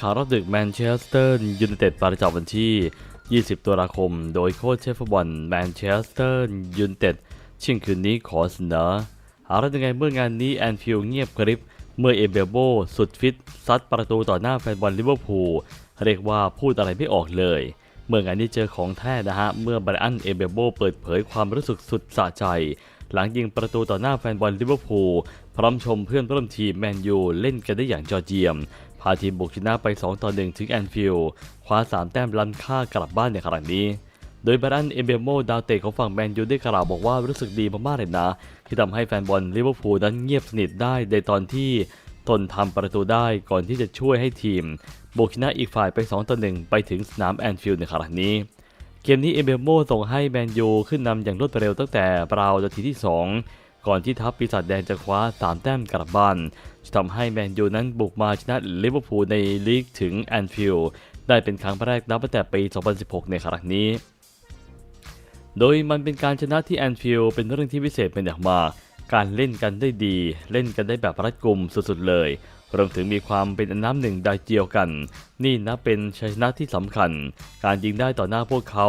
ข่าวรอบดึกแมนเชสเตอร์ยูไนเต็ดประจำวันที่ 20 ตุลาคม โดยโค้ชเชฟฟุตบอลแมนเชสเตอร์ยูไนเต็ดเช่ยงคืนนี้ขอเสนอหาได้ยังไงเมื่องานนี้แอนฟิลเงียบกริบ เมื่อเอเบโบสุดฟิตซัดประตูต่อหน้าแฟนบอลลิเวอร์พูลเรียกว่าพูดอะไรไม่ออกเลย เมื่องานนี้เจอของแท้นะฮะ เมื่อไบรอันเอเบโบเปิดเผยความรู้สึกสุดสะใจ หลังยิงประตูต่อหน้าแฟนบอลลิเวอร์พูลพร้อมชมเพื่อนร่วมทีมแมนยูเล่นกันได้อย่างยอเยี่ยมาทีมบุกชนะไป 2 ต่อ 1 ถึงแอนฟิลด์คว้า 3 แต้มล้ำค่ากลับบ้านในครั้งนี้ โดยบรันเอเบโมดาวเตะของฝั่งแมนยูได้กล่าวบอกว่ารู้สึกดีมากๆเลยนะ ที่ทำให้แฟนบอลลิเวอร์พูลนั้นเงียบสนิทได้ในตอนที่ตนทำประตูได้ก่อนที่จะช่วยให้ทีมบุกชนะอีกฝ่ายไป 2 ต่อ 1 ไปถึงสนามแอนฟิลด์ในครั้งนี้เกมนี้เอเบโมส่งให้แมนยูขึ้นนำอย่างรวดเร็วตั้งแต่ราวนาทีที่ 2 ก่อนที่ทัพปีศาจแดงจะคว้า 3 แต้มกลับบ้านจะทำให้แมนยูนั้นบุกมาชนะลิเวอร์พูลในลีกถึงแอนฟิลด์ได้เป็นครั้งแรกนับตั้งแต่ปี 2016 ในครั้งนี้ โดยมันเป็นการชนะที่แอนฟิลด์เป็นเรื่องที่พิเศษเป็นอย่างมากการเล่นกันได้ดี เล่นกันได้แบบรัดกุมสุดๆเลยรวมถึงมีความเป็นอน้ำหนึ่งดาวเจียวกัน นี่นับเป็นชัยชนะที่สำคัญ การยิงได้ต่อหน้าพวกเขา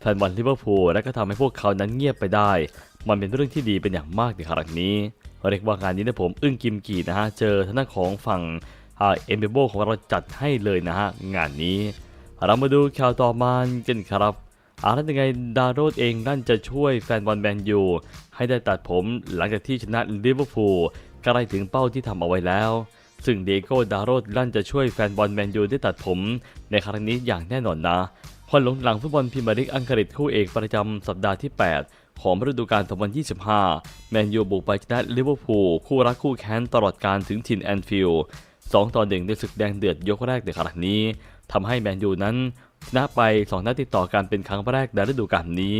แฟนบอลลิเวอร์พูลและก็ทำให้พวกเขานั้นเงียบไปได้ มันเป็นเรื่องที่ดีเป็นอย่างมากในครั้งนี้ เรียกว่างานนี้นะผมอึ้งกิมกีนะฮะ เจอทางด้านของฝั่งเอ็มเบโบของเราจัดให้เลยนะฮะ งานนี้ เรามาดูข่าวต่อมากันครับอาแล้วยังไงดาโรดเองนั่นจะช่วยแฟนบอลแมนยูให้ได้ตัดผมหลังจากที่ชนะลิเวอร์พูลใกล้ถึงเป้าที่ทำเอาไว้แล้ว ซึ่งเดโก้ดาโรดลั่นจะช่วยแฟนบอลแมนยูได้ตัดผม ในครั้งนี้อย่างแน่นอนนะ พอหลงหลังฟุตบอลพรีเมียร์ลีกอังกฤษคู่เอกประจำสัปดาห์ที่ 8 ของฤดูกาล 2025 แมนยูบุกไปชนะลิเวอร์พูลคู่รักคู่แค้นตลอดการถึงถิ่นแอนฟิลด์2ต่อ1ในศึกแดงเดือดยกแรกในครั้งนี้ทำให้แมนยูนั้นชนะไป 2 นัดติดต่อกันเป็นครั้งแรกในฤดูกาลนี้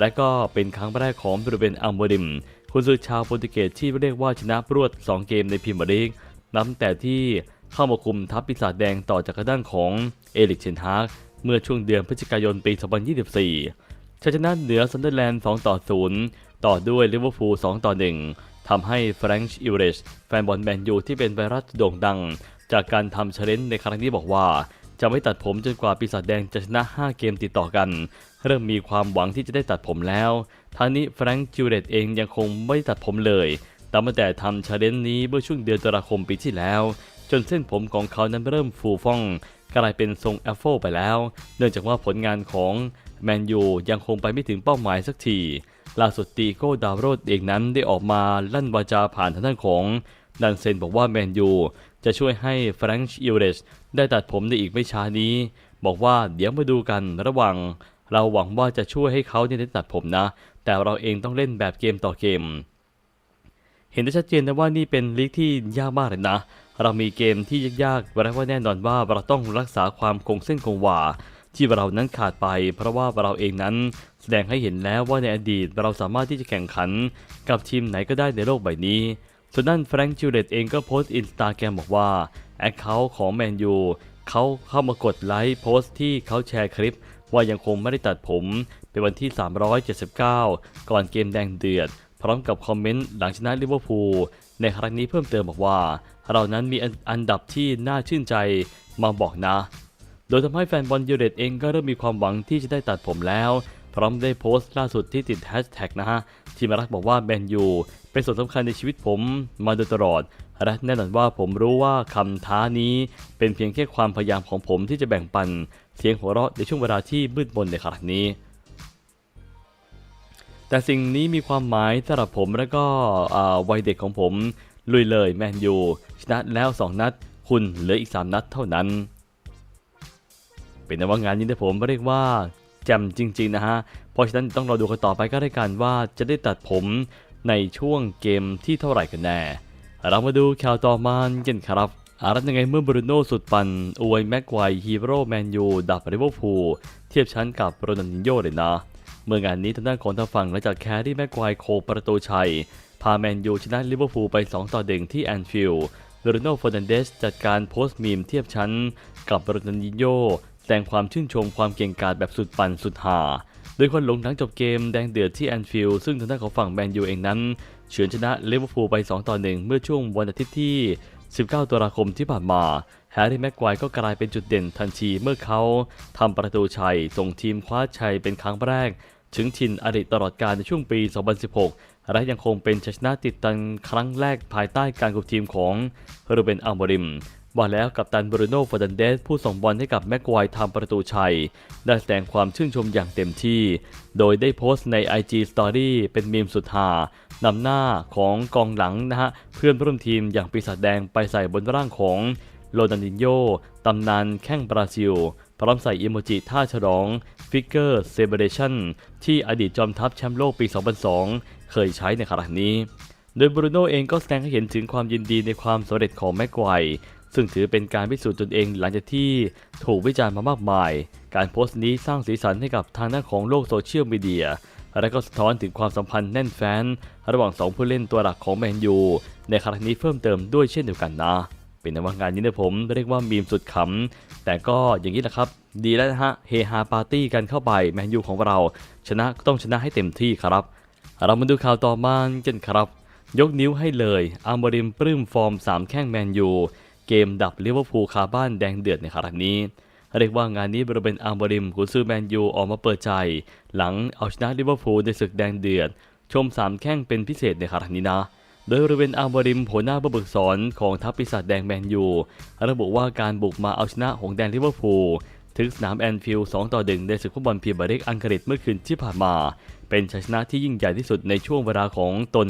และก็เป็นครั้งแรกของบริเวณอัมเบริม คุณซือชาวโปรตุเกสที่เรียกว่าชนะรวด 2 เกมในพรีเมียร์ลีกนับแต่ที่เข้ามาคุมทัพปีศาจแดงต่อจากด้านของเอลิกเชนฮาก เมื่อช่วงเดือนพฤศจิกายนปี 2024ชัยชนะเหนือซันเดอร์แลนด์ 2 ต่อ 0 ต่อด้วยลิเวอร์พูล 2 ต่อ 1 ทำให้แฟรงช์อิวเรชแฟนบอลแมนยูที่เป็นไวรัสโด่งดัง จากการทำเชลเลนในครั้งนี้บอกว่า จะไม่ตัดผมจนกว่าปีศาจแดงจะชนะ 5 เกมติดต่อกัน เริ่มมีความหวังที่จะได้ตัดผมแล้ว ทั้งนี้แฟรงค์จิวเรตเองยังคงไม่ตัดผมเลยตั้งแต่ทำเชลเลนนี้เมื่อช่วงเดือนตุลาคมปีที่แล้วจนเส้นผมของเขานั้นเริ่มฟูฟ่อง กลายเป็นทรงแอฟโฟไปแล้ว เนื่องจากว่าผลงานของแมนยูยังคงไปไม่ถึงเป้าหมายสักที ล่าสุดตีโก้ดาวโรดเองนั้นได้ออกมาลั่นวาจาผ่านทางด้านของดันเซนบอกว่าแมนยูจะช่วยให้แฟรงค์อิลเรชได้ตัดผมในอีกไม่ช้านี้ บอกว่าเดี๋ยวมาดูกันระหว่างเราหวังว่าจะช่วยให้เขาได้ตัดผมนะ แต่เราเองต้องเล่นแบบเกมต่อเกม เห็นได้ชัดเจนนะว่านี่เป็นลีกที่ยากมากเลยนะ เรามีเกมที่ยากๆและว่าแน่นอนว่าเราต้องรักษาความคงเส้นคงวาที่เรานั้นขาดไป เพราะว่าเราเองนั้นแสดงให้เห็นแล้วว่าในอดีตเราสามารถที่จะแข่งขัน กับทีมไหนก็ได้ในโลกใบนี้ ส่วนด้านแฟรงค์จิวเลตเองก็โพสต์อินสตาแกรมบอกว่าแอคเคาท์ของแมนยูเขาเข้ามากดไลค์โพสต์ที่เขาแชร์คลิป ว่ายังคงไม่ได้ตัดผม เป็นวันที่ 379 ก่อนเกมแดงเดือด พร้อมกับคอมเมนต์หลังชนะลิเวอร์พูลในครั้งนี้เพิ่มเติมบอกว่า เรานั้นมีอันดับที่น่าชื่นใจมาบอกนะ โดยทำให้แฟนบอลยูเรตเองก็เริ่มมีความหวังที่จะได้ตัดผมแล้ว พร้อมได้โพสต์ล่าสุดที่ติดแฮชแท็กนะฮะ ทีมรักบอกว่าแมนยูเป็นส่วนสำคัญในชีวิตผมมาโดยตลอดและแน่นอนว่าผมรู้ว่าคำท้านี้เป็นเพียงแค่ความพยายามของผมที่จะแบ่งปัน เสียงหัวเราะในช่วงเวลาที่มืดมนในครั้งนี้ แต่สิ่งนี้มีความหมายสำหรับผมและก็วัยเด็กของผม ลุยเลยแมนยูชนะแล้ว 2 นัด คุณเหลืออีก 3 นัดเท่านั้น เป็นนว่างานนี้นะผมเรียกว่าแจ่มจริง ๆ นะฮะ เพราะฉะนั้นต้องรอดูกันต่อไปก็ได้กันว่าจะได้ตัดผมในช่วงเกมที่เท่าไหร่กันแน่ เรามาดูข่าวต่อมากันครับอารัตยังไงเมื่อบรูโน่สุดปันอวยแม็กไวฮีโร่แมนยูดับริเวอร์พูลเทียบชั้นกับโรนัลดินโญ่เลยนะ เมื่องานนี้ทางด้านของทางฝั่งหลังจากแครี่แม็กไวโคประตูชัย พาแมนยูชนะลิเวอร์พูลไป 2 ต่อ1ที่แอนฟิลด์โรนัลโฟนันเดสจัดการโพสต์มีมเทียบชั้น กับโรนัลดิโญ่แสดงความชื่นชมความเก่งกาจแบบสุดปันสุดหาโดยคนหลงหลังจบเกมแดงเดือดที่แอนฟิลด์ซึ่งทางด้านของฝั่งแมนยูเองนั้นเฉือนชนะลิเวอร์พูลไป 2 ต่อ 1 เมื่อช่วงวันอาทิตย์ที่ 19 ตุลาคมที่ผ่านมา แฮร์รี่แม็กควายก็กลายเป็นจุดเด่นทันทีเมื่อเขาทำประตูชัย ส่งทีมคว้าชัยเป็นครั้งแรก ถึงทินอดีตตลอดการในช่วงปี 2016 และยังคงเป็นชัยชนะติดตันครั้งแรกภายใต้การคุมทีมของเรเบนอัลโมริม ว่าแล้วกับตันบรูโน่ฟอร์ดันเดสผู้ส่งบอลให้กับแม็กควทำประตูชัย ได้แสดงความชื่นชมอย่างเต็มที่ โดยได้โพสต์ใน IG Story เป็นมีมสุดฮานำหน้าของกองหลังนะฮะ เพื่อนร่วมทีมอย่างปีศาจแดงไปใส่บนร่างของโรนัลดินโยตำนานแข้งบราซิล พร้อมใส่อิโมจิท่าฉลอง ฟิกเกอร์เซเบเรชั่นที่อดีตจอมทัพแชมป์โลกปี 2002 เคยใช้ในครั้งนี้ โดยบรูโน่เองก็แสดงให้เห็นถึงความยินดีในความสำเร็จของแม็กไกว์ ซึ่งถือเป็นการพิสูจน์ตนเองหลังจากที่ถูกวิจารณ์มามากมาย การโพสต์นี้สร้างสีสันให้กับทางด้านของโลกโซเชียลมีเดียและก็สะท้อนถึงความสัมพันธ์แน่นแฟ้นระหว่างสองผู้เล่นตัวหลักของแมนยู ในครั้งนี้เพิ่มเติมด้วยเช่นเดียวกันนะ เป็นนว่างานนี้นยผมเรียกว่ามีมสุดขำ แต่ก็อย่างนี้แหละครับ ดีแล้วนะฮะ เฮฮาปาร์ตี้กันเข้าไปแมนยูของเรา ชนะต้องชนะให้เต็มที่ครับ เรามาดูข่าวต่อมากันครับ ยกนิ้วให้เลยอาร์มริมปลื้มฟอร์ม 3 แข้งแมนยู เกมดับลิเวอร์พูลคาบ้านแดงเดือดในครั้งนี้ เรียกว่างานนี้บริเวณอาร์มริมกุนซือแมนยูออกมาเปิดใจ หลังเอาชนะลิเวอร์พูลในศึกแดงเดือด ชม3แข้งเป็นพิเศษในครั้งนี้นะโดยบริเวณอาร์มริมหัวหน้าผู้ฝึกสอนของทัพปีศาจแดงแมนยูระบุว่าการบุกมาเอาชนะหงแดงลิเวอร์พูลถึงสนามแอนฟิลด์2ต่อ1ในศึกฟุตบอลพรีเมียร์ลีกอังกฤษเมื่อคืนที่ผ่านมา เป็นชัยชนะที่ยิ่งใหญ่ที่สุดในช่วงเวลาของตน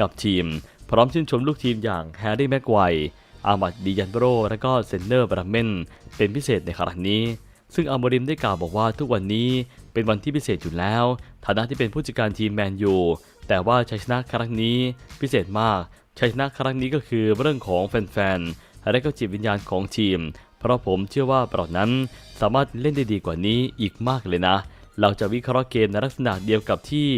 กับทีม พร้อมชื่นชมลูกทีมอย่างแฮร์รี่แม็กไกวร์ อามัดดิยันโบโรและก็เซนเนอร์บราเมนเป็นพิเศษในครั้งนี้ ซึ่งอัลโมริมได้กล่าวบอกว่าทุกวันนี้เป็นวันที่พิเศษอยู่แล้ว ฐานะที่เป็นผู้จัดการทีมแมนยูแต่ว่าชัยชนะครั้งนี้พิเศษมากชัยชนะครั้งนี้ก็คือเรื่องของแฟนๆและก็จิตวิญญาณของทีม เพราะผมเชื่อว่าเรานั้นสามารถเล่นได้ดีกว่านี้อีกมากเลยนะเราจะวิเคราะห์เกมในลักษณะเดียวกับที่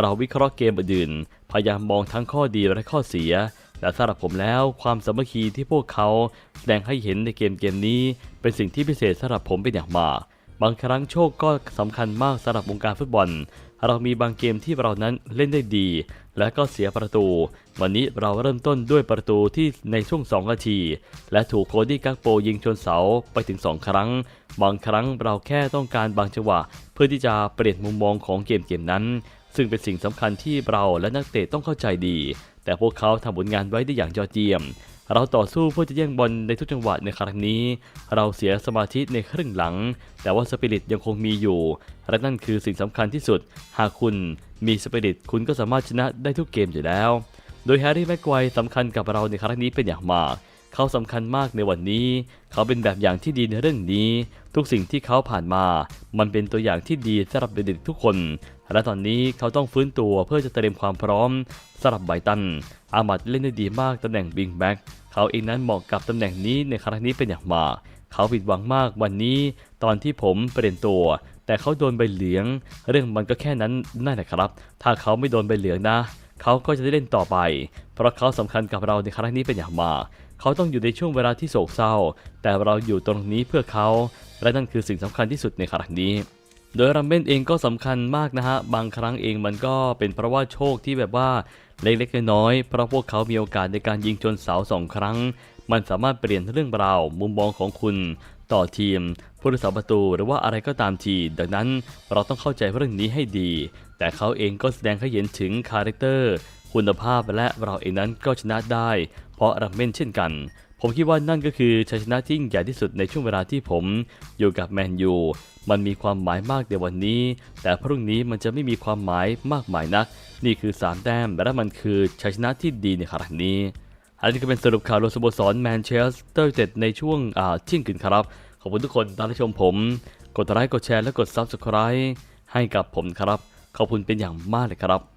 เราวิเคราะห์เกมอื่น พยายามมองทั้งข้อดีและข้อเสีย และสำหรับผมแล้วความสามัคคีที่พวกเขาแสดงให้เห็นในเกมเกมนี้ เป็นสิ่งที่พิเศษสำหรับผมเป็นอย่างมากบางครั้งโชคก็สำคัญมากสำหรับวงการฟุตบอล เรามีบางเกมที่เรานั้นเล่นได้ดี และก็เสียประตู วันนี้เราเริ่มต้นด้วยประตูที่ในช่วง 2 นาที และถูกโคดี้กักโปยิงชนเสาไปถึง 2 ครั้ง บางครั้งเราแค่ต้องการบางจังหวะ เพื่อที่จะเปลี่ยนมุมมองของเกมเกมนั้น ซึ่งเป็นสิ่งสำคัญที่เราและนักเตะต้องเข้าใจดี แต่พวกเขาทำผลงานไว้ได้อย่างยอดเยี่ยม เราต่อสู้เพื่อจะแย่งบอลในทุกจังหวะในครั้งนี้ เราเสียสมาธิในครึ่งหลัง แต่ว่าสปิริตยังคงมีอยู่ และนั่นคือสิ่งสำคัญที่สุด หากคุณมีสปิริตคุณก็สามารถชนะได้ทุกเกมอยู่แล้ว โดยแฮร์รี่แม็กไกวร์สำคัญกับเราในครั้งนี้เป็นอย่างมากเขาสำคัญมากในวันนี้ เขาเป็นแบบอย่างที่ดีในเรื่องนี้ ทุกสิ่งที่เขาผ่านมา มันเป็นตัวอย่างที่ดีสำหรับเด็กๆทุกคน และตอนนี้เขาต้องฟื้นตัวเพื่อจะเตรียมความพร้อมสำหรับไบตัน อามัดเล่นได้ดีมากตำแหน่งวิงแบ็กเขาเองนั้นเหมาะกับตำแหน่งนี้ในครั้งนี้เป็นอย่างมากเขาผิดหวังมากวันนี้ ตอนที่ผมเปลี่ยนตัว แต่เขาโดนใบเหลือง เรื่องมันก็แค่นั้นนั่นแหละครับ ถ้าเขาไม่โดนใบเหลืองนะ เขาก็จะได้เล่นต่อไป เพราะเขาสำคัญกับเราในครั้งนี้เป็นอย่างมาก เขาต้องอยู่ในช่วงเวลาที่โศกเศร้า แต่เราอยู่ตรงนี้เพื่อเขา และนั่นคือสิ่งสำคัญที่สุดในครั้งนี้ โดยรัมเบนเองก็สำคัญมากนะฮะ บางครั้งเองมันก็เป็นเพราะว่าโชคที่แบบว่าเล็กๆน้อยๆเพราะพวกเขามีโอกาสในการยิงชนเสาสองครั้ง มันสามารถเปลี่ยนเรื่องราวมุมมองของคุณต่อทีมผู้รักษาประตูหรือว่าอะไรก็ตามที ดังนั้นเราต้องเข้าใจเรื่องนี้ให้ดี แต่เขาเองก็แสดงให้เห็นถึงคาแรคเตอร์ คุณภาพและเราเองนั้นก็ชนะได้ เพราะรัมเบนเช่นกัน ผมคิดว่านั่นก็คือชัยชนะที่ยิ่งใหญ่ที่สุดในช่วงเวลาที่ผมอยู่กับแมนยู มันมีความหมายมากในวันนี้ แต่พรุ่งนี้มันจะไม่มีความหมายมากมายนัก นี่คือ 3 แต้ม และมันคือชัยชนะที่ดีในครั้งนี้ อันนี้ก็เป็นสรุปข่าวโลสโมสรแมนเชสเตอร์ยูไนเต็ดในช่วงเที่ยงคืนครับ ขอบคุณทุกคนที่รับชมผม กดไลค์กดแชร์และกด Subscribe ให้กับผมครับ ขอบคุณเป็นอย่างมากเลยครับ